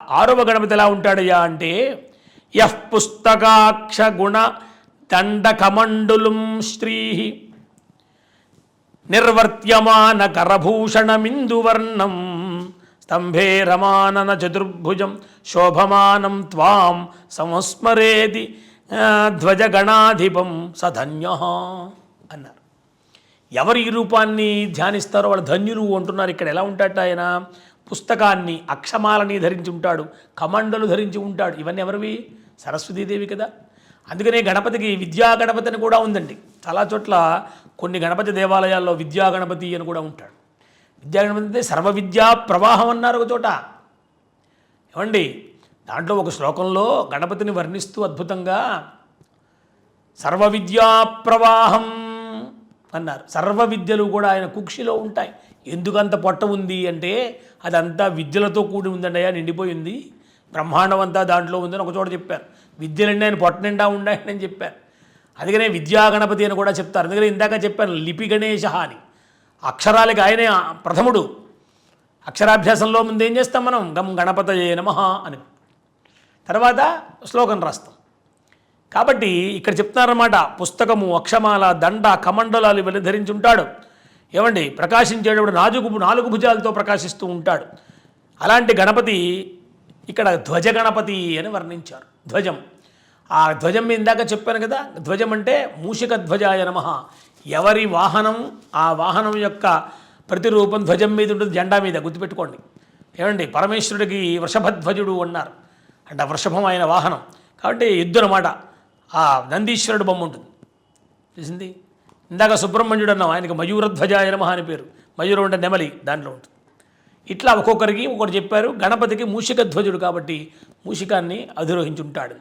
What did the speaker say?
ఆరవ గణపతి ఎలా ఉంటాడయ్యా అంటే యః పుస్తకాక్ష గుణ దండకమండులుం శ్రీ నిర్వర్త్యమాన కరభూషణమిందువర్ణం స్తంభే రమానన చతుర్భుజం శోభమానం త్వాం సంస్మరేది ధ్వజగణాధిపం సధన్య అన్నారు. ఎవరు ఈ రూపాన్ని ధ్యానిస్తారో వాళ్ళు ధన్యులు అంటున్నారు. ఇక్కడ ఎలా ఉంటాడట ఆయన? పుస్తకాన్ని అక్షమాలని ధరించి ఉంటాడు కమండలు ధరించి ఉంటాడు. ఇవన్నీ ఎవరివి? సరస్వతీదేవి కదా. అందుకనే గణపతికి విద్యా గణపతి అని కూడా ఉందండి. చాలా చోట్ల కొన్ని గణపతి దేవాలయాల్లో విద్యా గణపతి అని కూడా ఉంటాడు. విద్యా గణపతి అంటే సర్వ విద్యా ప్రవాహం అన్నారు ఒక చోట. ఏమండి? దాంట్లో ఒక శ్లోకంలో గణపతిని వర్ణిస్తూ అద్భుతంగా సర్వ విద్యా ప్రవాహం అన్నారు. సర్వ విద్యలు కూడా ఆయన కుక్షిలో ఉంటాయి. ఎందుకంత పొట్ట ఉంది అంటే అదంతా విద్యలతో కూడి ఉందండి అయ్యా నిండిపోయింది బ్రహ్మాండం అంతా దాంట్లో ఉందని ఒక చోట చెప్పారు. విద్యలన్నీ ఆయన పొట్ట నిండా ఉండాయని అని చెప్పారు. అందుకనే విద్యా గణపతి అని కూడా చెప్తారు. అందుకనే ఇందాక చెప్పాను లిపి గణేశ అని. అక్షరాలకి ఆయనే ప్రథముడు. అక్షరాభ్యాసంలో ముందు ఏం చేస్తాం మనం? గం గణపతయే నమ అని. తర్వాత శ్లోకం రాస్తాం. కాబట్టి ఇక్కడ చెప్తున్నారన్నమాట పుస్తకము అక్షమాల దండ కమండలాలు ఇవన్నీ ధరించి ఉంటాడు ఏమండి? ప్రకాశించేటప్పుడు నాజుకు నాలుగు భుజాలతో ప్రకాశిస్తూ ఉంటాడు. అలాంటి గణపతి ఇక్కడ ధ్వజ గణపతి అని వర్ణించారు. ధ్వజం. ఆ ధ్వజం మీద ఇందాక చెప్పాను కదా ధ్వజం అంటే మూషిక ధ్వజాయ నమ. ఎవరి వాహనం ఆ వాహనం యొక్క ప్రతిరూపం ధ్వజం మీద ఉంటుంది జెండా మీద గుర్తుపెట్టుకోండి. ఏమండి? పరమేశ్వరుడికి వృషభధ్వజుడు అన్నారు. అంటే వృషభం ఆయన వాహనం. కాబట్టి ఎద్దు అన్నమాట ఆ నందీశ్వరుడు బొమ్మ ఉంటుంది. తెలిసింది ఇందాక సుబ్రహ్మణ్యుడు అన్నాం ఆయనకి మయూరధ్వజాయ నమ అని పేరు. మయూరం అంటే నెమలి దాంట్లో ఉంటుంది. ఇట్లా ఒక్కొక్కరికి ఒకటి చెప్పారు. గణపతికి మూషిక ధ్వజుడు కాబట్టి మూషికాన్ని అధిరోహించి ఉంటాడు